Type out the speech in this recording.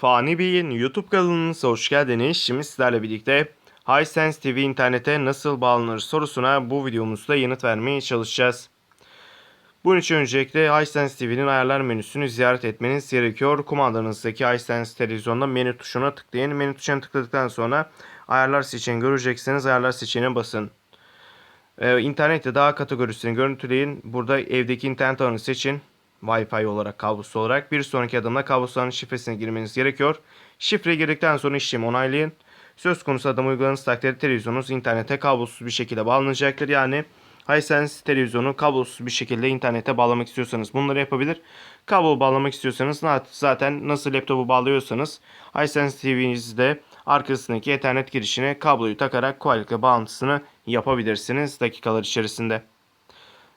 Fani Bey'in YouTube kanalınıza hoş geldiniz. Şimdi sizlerle birlikte Hisense TV internete nasıl bağlanır sorusuna bu videomuzda yanıt vermeye çalışacağız. Bunun için öncelikle Hisense TV'nin ayarlar menüsünü ziyaret etmeniz gerekiyor. Kumandanızdaki Hisense televizyonda menü tuşuna tıklayın. Menü tuşuna tıkladıktan sonra ayarlar seçeneğini göreceksiniz. Ayarlar seçeneğine basın. Ee, internette daha kategorisini görüntüleyin. Burada evdeki internet ağını seçin. Wi-Fi olarak kablosuz olarak. Bir sonraki adımda kablosunun şifresine girmeniz gerekiyor. Şifre girdikten sonra işlemi onaylayın. Söz konusu adım uyguladığınız takdirde televizyonunuz internete kablosuz bir şekilde bağlanacaktır. Yani Hisense televizyonu kablosuz bir şekilde internete bağlamak istiyorsanız bunları yapabilir. Kablo bağlamak istiyorsanız zaten nasıl laptopu bağlıyorsanız Hisense TV'nizde arkasındaki ethernet girişine kabloyu takarak kolaylıkla bağlantısını yapabilirsiniz dakikalar içerisinde.